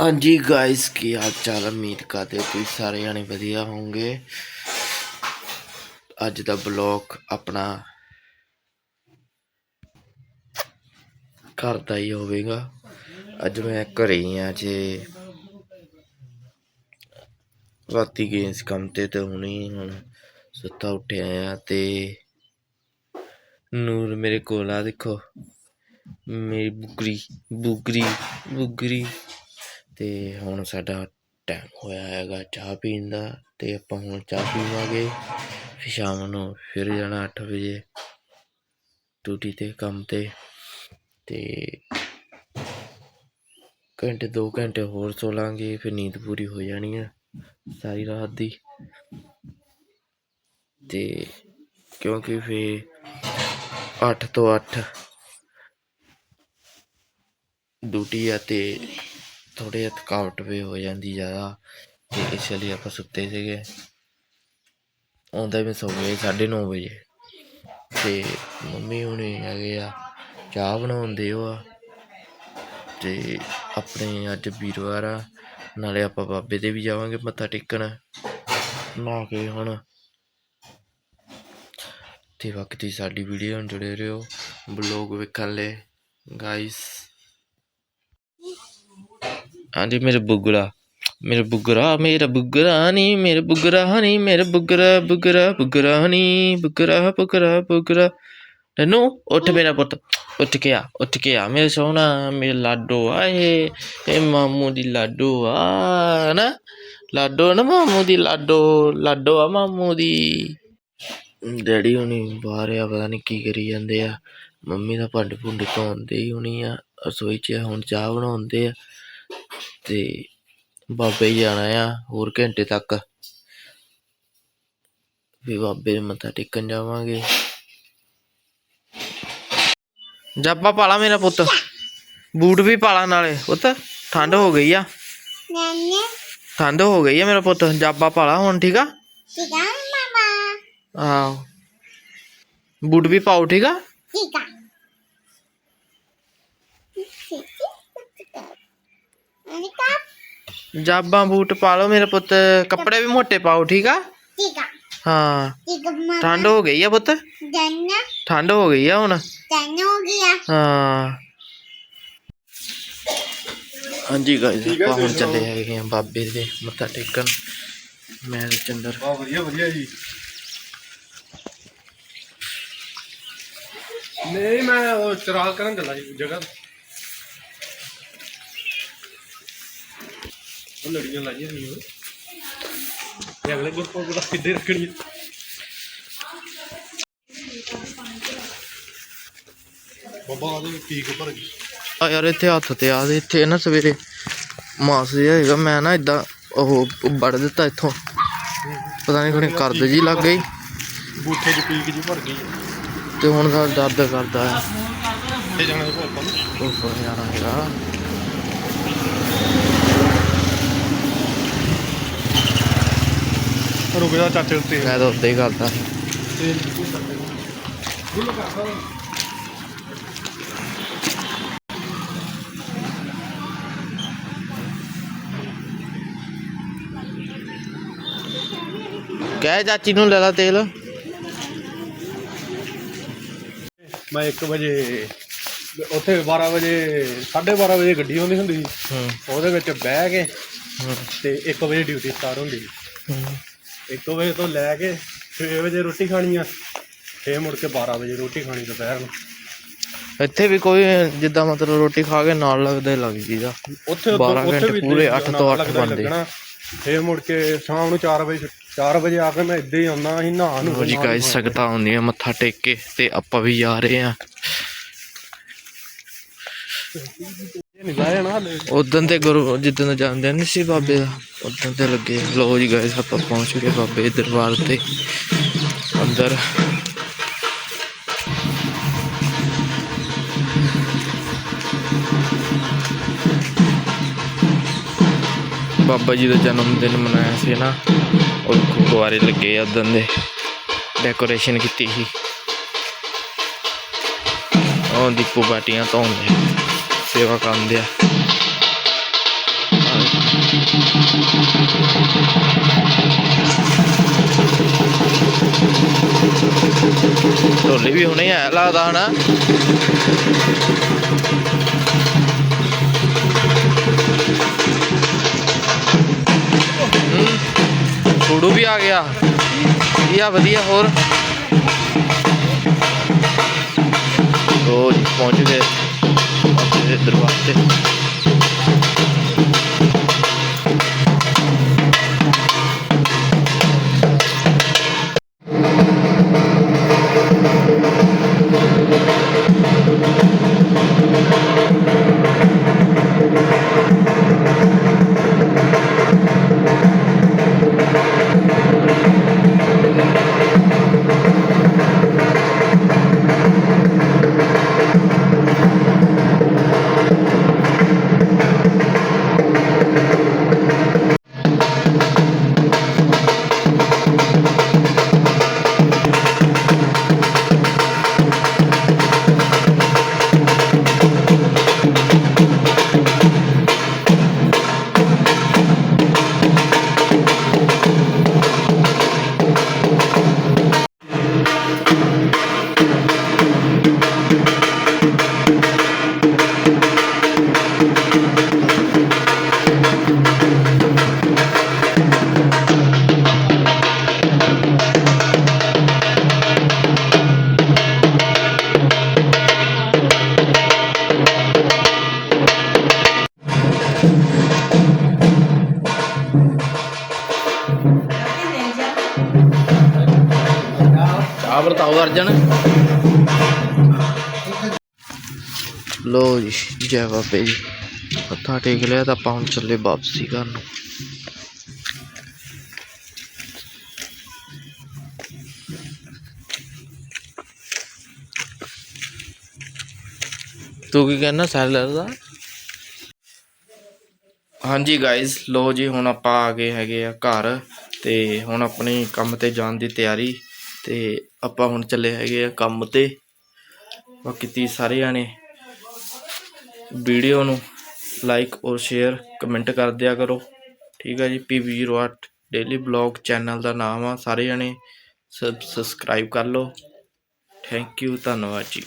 ਹਾਂਜੀ ਗਾਇਸ ਕੀ ਹਾਲ ਚਾਲ ਉਮੀਦ ਕਰਦੇ ਤੁਸੀਂ ਸਾਰੇ ਜਾਣੇ ਵਧੀਆ ਹੋਵੋਗੇ। ਅੱਜ ਦਾ ਬਲੌਗ ਆਪਣਾ ਘਰ ਦਾ ਹੀ ਹੋਵੇਗਾ। ਅੱਜ ਮੈਂ ਘਰੇ ਹੀ ਆ ਜੇ। ਰਾਤੀ ਗਏ ਸੀ ਕੰਮ ਤੇ ਤੇ ਹੁਣੇ ਹੁਣ ਸੁੱਤਾ ਉੱਠਿਆ ਆ ਤੇ ਨੂਰ ਮੇਰੇ ਕੋਲ ਆ ਦੇਖੋ। ਮੇਰੀ ਬੁਗਰੀ ਬੁਗਰੀ ਬੁਗਰੀ। ਅਤੇ ਹੁਣ ਸਾਡਾ ਟਾਈਮ ਹੋਇਆ ਹੈਗਾ ਚਾਹ ਪੀਣ ਦਾ ਅਤੇ ਆਪਾਂ ਹੁਣ ਚਾਹ ਪੀਵਾਂਗੇ ਫਿਰ ਸ਼ਾਮ ਨੂੰ ਫਿਰ ਜਾਣਾ ਅੱਠ ਵਜੇ ਡਿਊਟੀ ਤੇ ਕੰਮ ਤੇ ਅਤੇ ਘੰਟੇ 2 ਘੰਟੇ ਹੋਰ ਸੋ ਲਾਂਗੇ, ਫਿਰ ਨੀਂਦ ਪੂਰੀ ਹੋ ਜਾਣੀ ਹੈ ਸਾਰੀ ਰਾਤ ਦੀ। ਤੇ ਕਿਉਂਕਿ ਫਿਰ 8 ਤੋਂ 8 ਡਿਊਟੀ ਆ ਤੇ ਥੋੜੇ ਥਕਾਵਟ ਵੀ ਹੋ ਜਾਂਦੀ ਜ਼ਿਆਦਾ ਤੇ ਇਸ ਲਈ ਆਪਾਂ ਸੁੱਤੇ ਸੀਗੇ। ਆਉਂਦਾ ਵੀ ਸੌ ਗਏ 9:30 ਵਜੇ ਤੇ ਮੰਮੀ ਹੁਣੇ ਹੈਗੇ ਆ, ਚਾਹ ਬਣਾਉਂਦੇ ਹੋ ਆ ਤੇ ਆਪਣੇ ਅੱਜ ਵੀਰਵਾਰ ਆ, ਨਾਲੇ ਆਪਾਂ ਬਾਬੇ ਦੇ ਵੀ ਜਾਵਾਂਗੇ ਮੱਥਾ ਟੇਕਣ ਨਾ ਕੇ ਹੁਣ। ਤੇ ਬਾਕੀ ਸਾਡੀ ਵੀਡੀਓ ਨਾਲ ਜੁੜੇ ਰਹੋ ਬਲੌਗ ਵੇਖਣ ਲਈ। ਗਾਇਸ ਹਾਂਜੀ ਮੇਰੇ ਬੁੱਗਰਾ ਮੇਰੇ ਬੁੱਗਰਾ, ਮੇਰਾ ਬੁੱਗਰਾ ਨੀ, ਮੇਰੇ ਬੁੱਗਰਾ ਨੀ, ਮੇਰੇ ਬੁੱਗਰਾ ਬੁੱਗਰਾ ਬੁੱਗਰਾ ਨੀ, ਬੁੱਗਰਾ ਬੁੱਗਰਾ ਬੁੱਗਰਾ। ਨਨੂ, ਉੱਠ ਮੇਰਾ ਪੁੱਤ, ਉੱਠ ਕੇ ਆ, ਉੱਠ ਕੇ ਆ, ਮੇਰੇ ਸੋਹਣਾ, ਮੇਰੇ ਲਾਡੋ ਆਏ ਇਹ ਮਾਮੂ ਦੀ ਲਾਡੋ ਆ ਨਾ ਲਾਡੋ ਨਾ ਮਾਮੂ ਦੀ, ਲਾਡੋ ਲਾਡੋ ਆ ਮਾਮੂ ਦੀ। ਡੈਡੀ ਹੁਣੀ ਬਾਹਰ ਆ, ਪਤਾ ਨਹੀਂ ਕੀ ਕਰੀ ਜਾਂਦੇ ਆ। ਮੰਮੀ ਦਾ ਭਾਂਡੇ ਭੁੰਡੇ ਧੋਂਦੇ ਹੀ ਹੋਣੀ ਆ, ਰਸੋਈ 'ਚ ਹੁਣ ਚਾਹ ਬਣਾਉਂਦੇ ਆ। ਤੇ ਬਾਬੇ ਜਾਣਾ ਆ ਹੋਰ ਘੰਟੇ ਤੱਕ। ਵੀ ਬਾਬੇ ਮੱਥਾ ਟੇਕਣ ਜਾਵਾਂਗੇ। ਜੱਪਾ ਪਾਲਾ ਮੇਰਾ ਪੁੱਤ। ਬੂਟ ਵੀ ਪਾਲਾ ਨਾਲੇ ਪੁੱਤ। ਠੰਡ ਹੋ ਗਈ ਆ। ਠੰਡ ਹੋ ਗਈ ਆ ਮੇਰਾ ਪੁੱਤ। ਜਾਬਾ ਪਾਲਾ ਹੁਣ ਠੀਕ ਆ? ਟਿਕਾ ਮਾਮਾ। ਆਹੋ। ਬੂਟ ਵੀ ਪਾਓ ਠੀਕ ਆ? ਟਿਕਾ ਅਨਿਕਾ ਜਾਬਾਂ ਬੂਟ ਪਾ ਲਓ ਮੇਰੇ ਪੁੱਤ ਕੱਪੜੇ ਵੀ ਮੋਟੇ ਪਾਓ ਠੀਕ ਆ ਟਿਕਾ ਹਾਂ ਟਿਕਾ ਮਾਮਾ ਠੰਡ ਹੋ ਗਈ ਆ ਪੁੱਤ ਦੰਨਾ ਠੰਡ ਹੋ ਗਈ ਆ ਹੁਣ ਦੰਨਾ ਹੋ ਗਿਆ ਹਾਂ ਹਾਂਜੀ ਗਾਇਸ ਆਪਾਂ ਹੁਣ ਚੱਲੇ ਹੈਗੇ ਆ ਬਾਬੇ ਦੇ ਮੱਥਾ ਟੇਕਣ। ਮੈਂ ਤੇ ਚੰਦਰ। ਬਹੁਤ ਵਧੀਆ ਵਧੀਆ ਜੀ। ਨਹੀਂ ਮੈਂ ਉਹ ਚਰਾਗ ਕਰਨ ਚੱਲਾ ਜੀ ਜਗ੍ਹਾ ਉਹ ਲੜੀਆਂ ਲਾਈਆਂ ਹੋਈਆਂ ਨੇ। ਇਹ ਅਗਲੇ ਗੁਰਪੁਰਬ ਦਾ ਕਿੱਦੇ ਰੱਖਣੀ ਬਾਬਾ ਆਦੇ ਪੀਕ ਭਰ ਗਈ ਆ ਯਾਰ ਇੱਥੇ ਹੱਥ ਤੇ ਆ ਦੇ ਇੱਥੇ ਨਾ ਸਵੇਰੇ ਮਾਸ ਜਿਹਾ ਹੈਗਾ ਮੈਂ ਨਾ ਇਦਾਂ ਉਹ ਵੜ ਦਿੱਤਾ ਇੱਥੋਂ। ਪਤਾ ਨਹੀਂ ਕੋਈ ਕਰਦ ਜੀ ਲੱਗ ਗਈ। ਬੂਠੇ ਚ ਪੀਕ ਜੀ ਭਰ ਗਈ। ਤੇ ਹੁਣ ਦਾ ਦਰਦ ਕਰਦਾ ਹੈ ਇਹ ਜਾਣਾ ਨੂੰ ਉੱਪਰ ਜਾਣਾ ਹੈਗਾ ਰੁਕ ਜਾ ਚਾਚੇ ਉੱਤੇ। ਮੈਂ ਤਾਂ ਉੱਤੇ ਹੀ ਕਰਦਾ। ਕਹਿ ਚਾਚੀ ਨੂੰ ਲੈ ਲਾ ਤੇਲ। ਮੈਂ 1 ਵਜੇ ਉੱਥੇ 12 ਵਜੇ 12:30 ਵਜੇ ਗੱਡੀ ਆਉਂਦੀ ਹੁੰਦੀ ਸੀ। ਉਹਦੇ ਵਿੱਚ ਬਹਿ ਕੇ ਤੇ 1 ਵਜੇ ਡਿਊਟੀ ਸਟਾਰਟ ਹੁੰਦੀ ਸੀ। 1 ਵਜੇ ਤੋਂ ਲੈ ਕੇ 6 ਵਜੇ ਰੋਟੀ ਖਾਣੀ ਆ ਫੇਰ ਮੁੜ ਕੇ 12 ਵਜੇ ਰੋਟੀ ਖਾਣੀ ਦੁਪਹਿਰ ਨੂੰ ਇੱਥੇ ਵੀ ਕੋਈ ਜਿੱਦਾਂ ਮਤਲਬ ਰੋਟੀ ਖਾ ਕੇ ਨਾਲ ਲੱਗਦਾ ਲੱਗ ਜੀਦਾ ਉੱਥੇ 12 ਘੰਟੇ ਪੂਰੇ ਅੱਠ ਤੋਂ ਅੱਠ ਲੱਗਦਾ ਹੀ ਬਣਦੇ। ਲੱਗਣਾ। ਫੇਰ ਮੁੜ ਕੇ ਸ਼ਾਮ ਨੂੰ 4 ਵਜੇ 4 ਵਜੇ ਆ ਕੇ ਮੈਂ ਇੱਦਾਂ ਹੀ ਆਉਣਾ ਸੀ ਨਹਾ ਨੂੰ ਜੀ ਗਾਇਸ ਸੰਗਤਾਂ ਹੁੰਦੀਆਂ ਮੱਥਾ ਟੇਕ ਕੇ ਤੇ ਆਪਾਂ ਵੀ ਜਾ ਰਹੇ ਆ ਨਹੀਂ ਲਾਇਆ ਨਾ ਹਲੇ। ਉਦੋਂ ਤੇ ਗੁਰੂ ਜਿੱਦਣ ਜਾਂਦੇ ਨਹੀਂ ਸੀ ਬਾਬੇ ਦਾ ਉਦੋਂ ਤੇ ਲੱਗੇ। ਲੋ ਜੀ ਗਾਇਸ ਆਪਾਂ ਪਹੁੰਚ ਗਏ ਬਾਬੇ ਦੇ ਦਰਬਾਰ ਤੇ। ਅੰਦਰ। ਬਾਬਾ ਜੀ ਦਾ ਜਨਮ ਦਿਨ ਮਨਾਇਆ ਸੀ ਨਾ। ਉਹ ਗੁਰਦੁਆਰੇ ਲੱਗੇ ਆ ਉਦੋਂ ਦੇ। ਡੈਕੋਰੇਸ਼ਨ ਕੀਤੀ ਸੀ। ਉਹ ਦੀਪੂ ਬਾਟੀਆਂ ਧੋਂਦੇ। ਸੇਵਾ ਕਰਦੇ ਆ ਢੋਲੀ ਵੀ ਹੁਣੇ ਆਇਆ ਲੱਗਦਾ ਹਨਾ ਛੋੜੂ ਵੀ ਆ ਗਿਆ ਵਧੀਆ ਵਧੀਆ ਹੋਰ ਉਹ ਜੀ ਪਹੁੰਚ ਗਏ ਆਪਣੇ ਚਾਹ ਲੋ ਜੀ, ਜੈ ਬਾਬੇ ਜੀ। ਮੱਥਾ ਟੇਕ ਲਿਆ ਤਾਂ ਆਪਾਂ ਹੁਣ ਚੱਲੇ ਵਾਪਸੀ ਘਰ ਨੂੰ। ਤੂੰ ਕੀ ਕਹਿਣਾ ਸੈਲਰ ਦਾ ਹਾਂਜੀ ਗਾਇਸ ਲੋ ਜੀ, ਹੁਣ ਆਪਾਂ ਆ ਗਏ ਹੈਗੇ ਆ ਘਰ ਤੇ ਹੁਣ ਆਪਣੇ ਕੰਮ ਤੇ ਜਾਣ ਦੀ ਤਿਆਰੀ। ਤੇ ਆਪਾਂ ਹੁਣ ਚੱਲੇ ਹੈਗੇ ਆ ਕੰਮ ਤੇ। ਬਾਕੀ ਤੀ ਸਾਰੇ ਜਾਣੇ ਵੀਡੀਓ ਨੂੰ ਲਾਈਕ ਔਰ ਸ਼ੇਅਰ ਕਮੈਂਟ ਕਰ ਦਿਆ ਕਰੋ। ਠੀਕ ਹੈ ਜੀ PB08 ਡੇਲੀ ਬਲੌਗ ਚੈਨਲ ਦਾ ਨਾਮ ਆ। ਸਾਰੇ ਜਾਣੇ ਸਬ ਸਬਸਕ੍ਰਾਈਬ ਕਰ ਲਓ। ਥੈਂਕ ਯੂ ਧੰਨਵਾਦ ਜੀ।